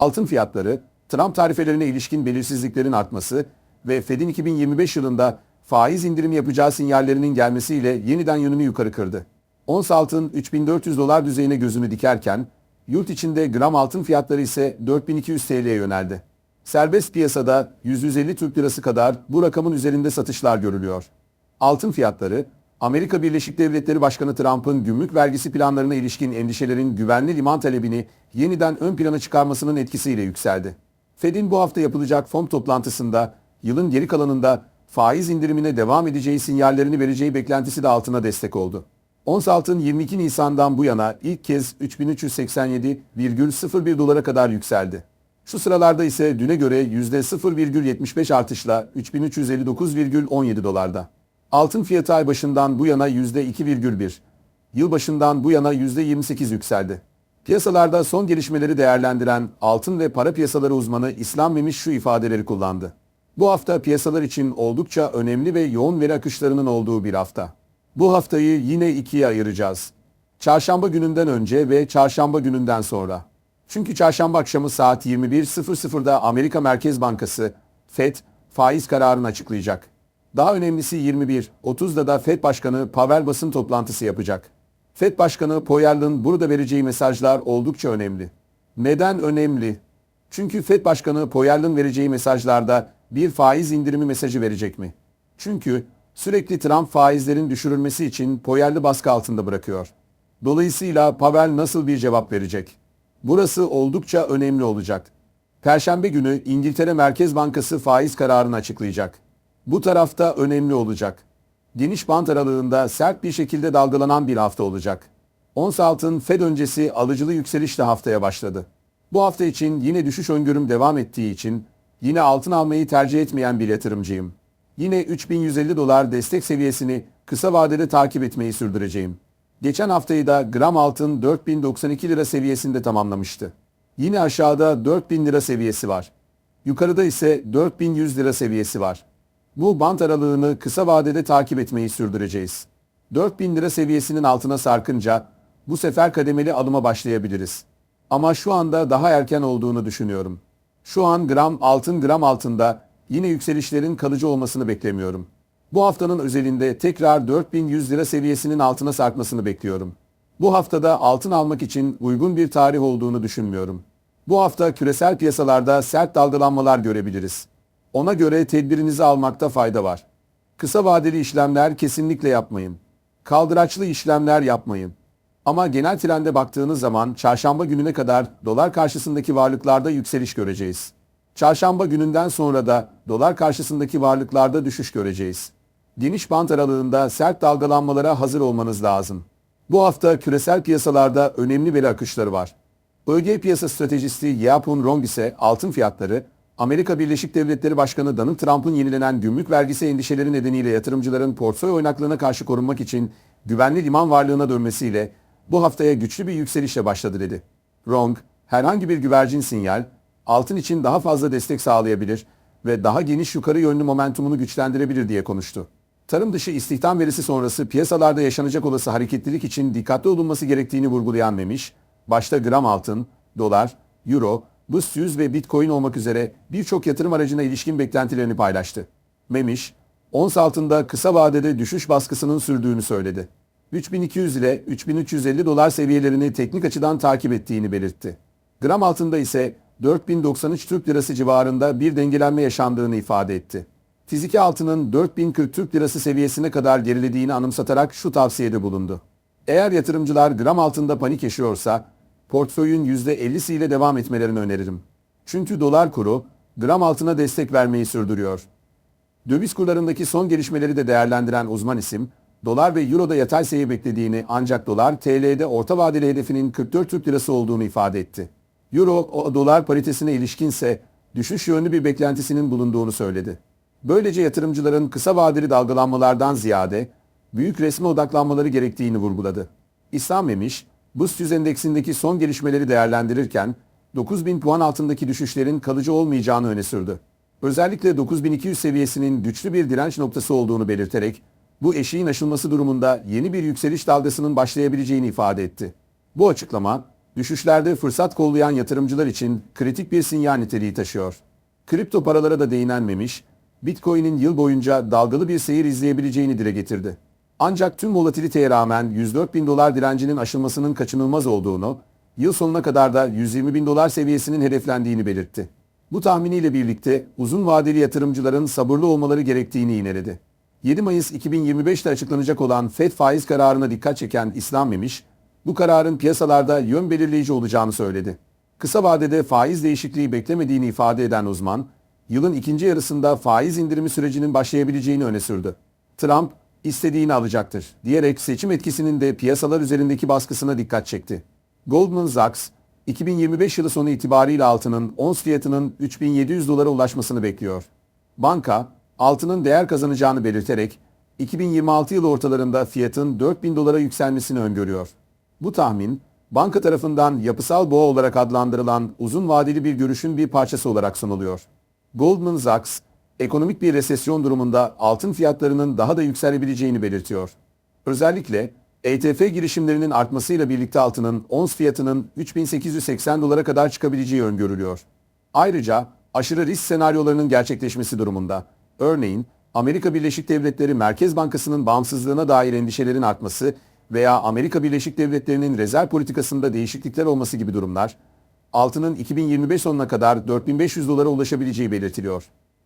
Altın fiyatları, Trump tarifelerine ilişkin belirsizliklerin artması ve Fed'in 2025 yılında faiz indirimi yapacağı sinyallerinin gelmesiyle yeniden yönünü yukarı kırdı. Ons altın 3400 dolar düzeyine gözünü dikerken, yurt içinde gram altın fiyatları ise 4200 TL'ye yöneldi. Serbest piyasada 150 Türk Lirası kadar bu rakamın üzerinde satışlar görülüyor. Altın fiyatları, Amerika Birleşik Devletleri Başkanı Trump'ın gümrük vergisi planlarına ilişkin endişelerin güvenli liman talebini yeniden ön plana çıkarmasının etkisiyle yükseldi. Fed'in bu hafta yapılacak FOM toplantısında yılın geri kalanında faiz indirimine devam edeceği sinyallerini vereceği beklentisi de altına destek oldu. Ons altın 22 Nisan'dan bu yana ilk kez 3387,01 dolara kadar yükseldi. Şu sıralarda ise düne göre %0,75 artışla 3359,17 dolarda. Altın fiyatı ay başından bu yana %2,1, yıl başından bu yana %28 yükseldi. Piyasalarda son gelişmeleri değerlendiren altın ve para piyasaları uzmanı İslam Memiş şu ifadeleri kullandı. Bu hafta piyasalar için oldukça önemli ve yoğun veri akışlarının olduğu bir hafta. Bu haftayı yine ikiye ayıracağız. Çarşamba gününden önce ve çarşamba gününden sonra. Çünkü çarşamba akşamı saat 21.00'da Amerika Merkez Bankası FED faiz kararını açıklayacak. Daha önemlisi 21.30'da da FED Başkanı Pavel basın toplantısı yapacak. FED Başkanı Powell'ın burada vereceği mesajlar oldukça önemli. Neden önemli? Çünkü FED Başkanı Powell'ın vereceği mesajlarda bir faiz indirimi mesajı verecek mi? Çünkü sürekli Trump faizlerin düşürülmesi için Powell'ı baskı altında bırakıyor. Dolayısıyla Powell nasıl bir cevap verecek? Burası oldukça önemli olacak. Perşembe günü İngiltere Merkez Bankası faiz kararını açıklayacak. Bu tarafta önemli olacak. Geniş bant aralığında sert bir şekilde dalgalanan bir hafta olacak. Ons altın Fed öncesi alıcılı yükselişle haftaya başladı. Bu hafta için yine düşüş öngörüm devam ettiği için yine altın almayı tercih etmeyen bir yatırımcıyım. Yine 3150 dolar destek seviyesini kısa vadede takip etmeyi sürdüreceğim. Geçen haftayı da gram altın 4092 lira seviyesinde tamamlamıştı. Yine aşağıda 4000 lira seviyesi var. Yukarıda ise 4100 lira seviyesi var. Bu bant aralığını kısa vadede takip etmeyi sürdüreceğiz. 4000 lira seviyesinin altına sarkınca bu sefer kademeli alıma başlayabiliriz. Ama şu anda daha erken olduğunu düşünüyorum. Şu an gram altın gram altında yine yükselişlerin kalıcı olmasını beklemiyorum. Bu haftanın özelinde tekrar 4100 lira seviyesinin altına sarkmasını bekliyorum. Bu haftada altın almak için uygun bir tarih olduğunu düşünmüyorum. Bu hafta küresel piyasalarda sert dalgalanmalar görebiliriz. Ona göre tedbirinizi almakta fayda var. Kısa vadeli işlemler kesinlikle yapmayın. Kaldıraçlı işlemler yapmayın. Ama genel trende baktığınız zaman çarşamba gününe kadar dolar karşısındaki varlıklarda yükseliş göreceğiz. Çarşamba gününden sonra da dolar karşısındaki varlıklarda düşüş göreceğiz. Geniş bant aralığında sert dalgalanmalara hazır olmanız lazım. Bu hafta küresel piyasalarda önemli veri akışları var. Bölge piyasa stratejisti Yapun Rong ise altın fiyatları, Amerika Birleşik Devletleri Başkanı Donald Trump'ın yenilenen gümrük vergisi endişeleri nedeniyle yatırımcıların portföy oynaklığına karşı korunmak için güvenli liman varlığına dönmesiyle bu haftaya güçlü bir yükselişle başladı dedi. Rong, herhangi bir güvercin sinyal, altın için daha fazla destek sağlayabilir ve daha geniş yukarı yönlü momentumunu güçlendirebilir diye konuştu. Tarım dışı istihdam verisi sonrası piyasalarda yaşanacak olası hareketlilik için dikkatli olunması gerektiğini vurgulayan Memiş, başta gram altın, dolar, euro, BIST 100 ve Bitcoin olmak üzere birçok yatırım aracına ilişkin beklentilerini paylaştı. Memiş, ons altında kısa vadede düşüş baskısının sürdüğünü söyledi. 3200 ile 3350 dolar seviyelerini teknik açıdan takip ettiğini belirtti. Gram altında ise 4093 Türk Lirası civarında bir dengelenme yaşandığını ifade etti. Fiziki altının 4040 Türk Lirası seviyesine kadar gerilediğini anımsatarak şu tavsiyede bulundu. Eğer yatırımcılar gram altında panik yaşıyorsa, portföyün %50'siyle devam etmelerini öneririm. Çünkü dolar kuru gram altına destek vermeyi sürdürüyor. Döviz kurlarındaki son gelişmeleri de değerlendiren uzman isim, dolar ve euroda yatay seyir beklediğini ancak dolar TL'de orta vadeli hedefinin 44 Türk Lirası olduğunu ifade etti. Euro dolar paritesine ilişkinse düşüş yönlü bir beklentisinin bulunduğunu söyledi. Böylece yatırımcıların kısa vadeli dalgalanmalardan ziyade büyük resme odaklanmaları gerektiğini vurguladı. İslam Memiş, BIST 100 endeksindeki son gelişmeleri değerlendirirken 9000 puan altındaki düşüşlerin kalıcı olmayacağını öne sürdü. Özellikle 9200 seviyesinin güçlü bir direnç noktası olduğunu belirterek bu eşiğin aşılması durumunda yeni bir yükseliş dalgasının başlayabileceğini ifade etti. Bu açıklama düşüşlerde fırsat kollayan yatırımcılar için kritik bir sinyal niteliği taşıyor. Kripto paralara da değinenmemiş, Bitcoin'in yıl boyunca dalgalı bir seyir izleyebileceğini dile getirdi. Ancak tüm volatiliteye rağmen 104 bin dolar direncinin aşılmasının kaçınılmaz olduğunu, yıl sonuna kadar da 120 bin dolar seviyesinin hedeflendiğini belirtti. Bu tahminiyle birlikte uzun vadeli yatırımcıların sabırlı olmaları gerektiğini yineledi. 7 Mayıs 2025'te açıklanacak olan FED faiz kararına dikkat çeken İslam Memiş, bu kararın piyasalarda yön belirleyici olacağını söyledi. Kısa vadede faiz değişikliği beklemediğini ifade eden uzman, yılın ikinci yarısında faiz indirimi sürecinin başlayabileceğini öne sürdü. Trump, istediğini alacaktır diyerek seçim etkisinin de piyasalar üzerindeki baskısına dikkat çekti. Goldman Sachs, 2025 yılı sonu itibariyle altının ons fiyatının 3700 dolara ulaşmasını bekliyor. Banka, altının değer kazanacağını belirterek 2026 yılı ortalarında fiyatın 4000 dolara yükselmesini öngörüyor. Bu tahmin, banka tarafından yapısal boğa olarak adlandırılan uzun vadeli bir görüşün bir parçası olarak sunuluyor. Goldman Sachs, ekonomik bir resesyon durumunda altın fiyatlarının daha da yükselebileceğini belirtiyor. Özellikle ETF girişimlerinin artmasıyla birlikte altının ons fiyatının 3880 dolara kadar çıkabileceği öngörülüyor. Ayrıca aşırı risk senaryolarının gerçekleşmesi durumunda, örneğin Amerika Birleşik Devletleri Merkez Bankası'nın bağımsızlığına dair endişelerin artması veya Amerika Birleşik Devletleri'nin rezerv politikasında değişiklikler olması gibi durumlar, altının 2025 sonuna kadar 4500 dolara ulaşabileceği belirtiliyor.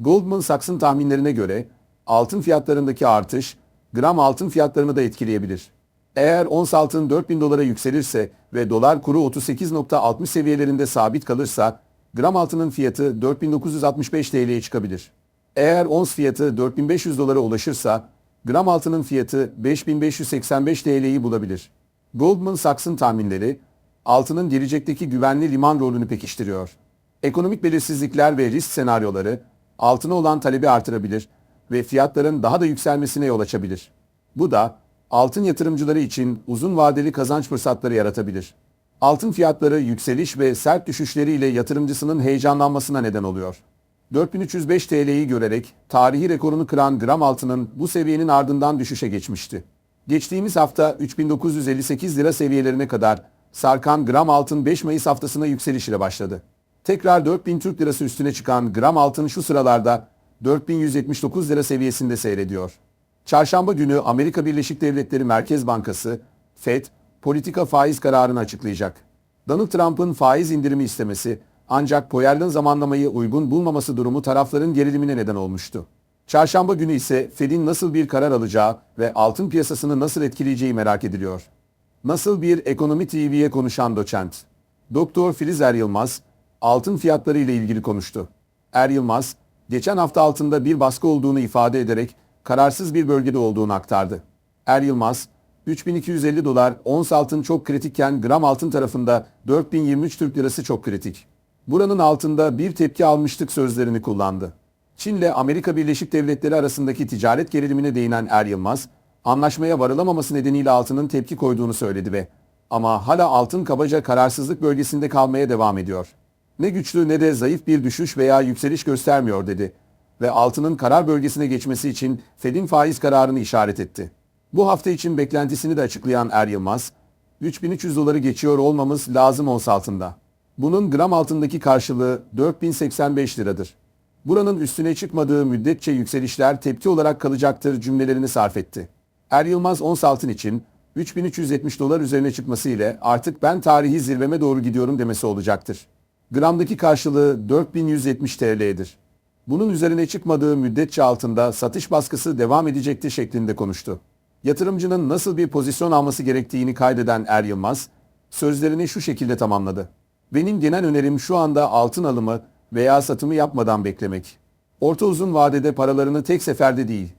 Goldman Sachs'ın tahminlerine göre altın fiyatlarındaki artış gram altın fiyatlarını da etkileyebilir. Eğer ons altın 4000 dolara yükselirse ve dolar kuru 38.60 seviyelerinde sabit kalırsa gram altının fiyatı 4965 TL'ye çıkabilir. Eğer ons fiyatı 4500 dolara ulaşırsa gram altının fiyatı 5585 TL'yi bulabilir. Goldman Sachs'ın tahminleri altının gelecekteki güvenli liman rolünü pekiştiriyor. Ekonomik belirsizlikler ve risk senaryoları altına olan talebi artırabilir ve fiyatların daha da yükselmesine yol açabilir. Bu da altın yatırımcıları için uzun vadeli kazanç fırsatları yaratabilir. Altın fiyatları yükseliş ve sert düşüşleriyle yatırımcısının heyecanlanmasına neden oluyor. 4305 TL'yi görerek tarihi rekorunu kıran gram altının bu seviyenin ardından düşüşe geçmişti. Geçtiğimiz hafta 3958 lira seviyelerine kadar sarkan gram altın 5 Mayıs haftasına yükseliş ile başladı. Tekrar 4000 Türk lirası üstüne çıkan gram altın şu sıralarda 4179 lira seviyesinde seyrediyor. Çarşamba günü Amerika Birleşik Devletleri Merkez Bankası, FED, politika faiz kararını açıklayacak. Donald Trump'ın faiz indirimi istemesi ancak Powell'ın zamanlamayı uygun bulmaması durumu tarafların gerilimine neden olmuştu. Çarşamba günü ise Fed'in nasıl bir karar alacağı ve altın piyasasını nasıl etkileyeceği merak ediliyor. Nasıl bir ekonomi TV'ye konuşan doçent. Doktor Filiz Er Yılmaz, altın fiyatları ile ilgili konuştu. Er Yılmaz, geçen hafta altında bir baskı olduğunu ifade ederek kararsız bir bölgede olduğunu aktardı. Er Yılmaz, 3250 dolar ons altın çok kritikken gram altın tarafında 4023 Türk lirası çok kritik. Buranın altında bir tepki almıştık sözlerini kullandı. Çin ile Amerika Birleşik Devletleri arasındaki ticaret gerilimine değinen Er Yılmaz, anlaşmaya varılamaması nedeniyle altının tepki koyduğunu söyledi ve ama hala altın kabaca kararsızlık bölgesinde kalmaya devam ediyor. Ne güçlü ne de zayıf bir düşüş veya yükseliş göstermiyor dedi ve altının karar bölgesine geçmesi için Fed'in faiz kararını işaret etti. Bu hafta için beklentisini de açıklayan Er Yılmaz, 3300 doları geçiyor olmamız lazım ons altında. Bunun gram altındaki karşılığı 4085 liradır. Buranın üstüne çıkmadığı müddetçe yükselişler tepki olarak kalacaktır cümlelerini sarf etti. Er Yılmaz ons altın için 3370 dolar üzerine çıkması ile artık ben tarihi zirveme doğru gidiyorum demesi olacaktır. Gramdaki karşılığı 4170 TL'dir. Bunun üzerine çıkmadığı müddetçe altında satış baskısı devam edecekti şeklinde konuştu. Yatırımcının nasıl bir pozisyon alması gerektiğini kaydeden Er Yılmaz, sözlerini şu şekilde tamamladı. Benim genel önerim şu anda altın alımı veya satımı yapmadan beklemek. Orta uzun vadede paralarını tek seferde değil,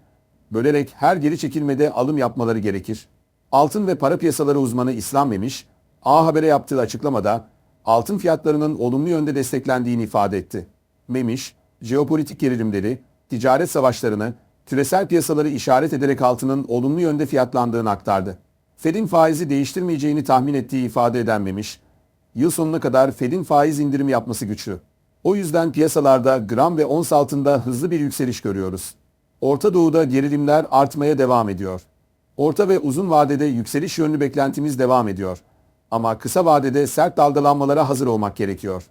bölerek her geri çekilmede alım yapmaları gerekir. Altın ve para piyasaları uzmanı İslam Memiş, A Haber'e yaptığı açıklamada altın fiyatlarının olumlu yönde desteklendiğini ifade etti. Memiş, jeopolitik gerilimleri, ticaret savaşlarını, küresel piyasaları işaret ederek altının olumlu yönde fiyatlandığını aktardı. Fed'in faizi değiştirmeyeceğini tahmin ettiği ifade eden Memiş, yıl sonuna kadar Fed'in faiz indirimi yapması güçlü. O yüzden piyasalarda gram ve ons altında hızlı bir yükseliş görüyoruz. Orta Doğu'da gerilimler artmaya devam ediyor. Orta ve uzun vadede yükseliş yönlü beklentimiz devam ediyor. Ama kısa vadede sert dalgalanmalara hazır olmak gerekiyor.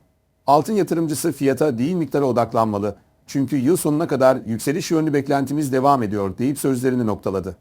Altın yatırımcısı fiyata değil miktara odaklanmalı. Çünkü yıl sonuna kadar yükseliş yönlü beklentimiz devam ediyor deyip sözlerini noktaladı.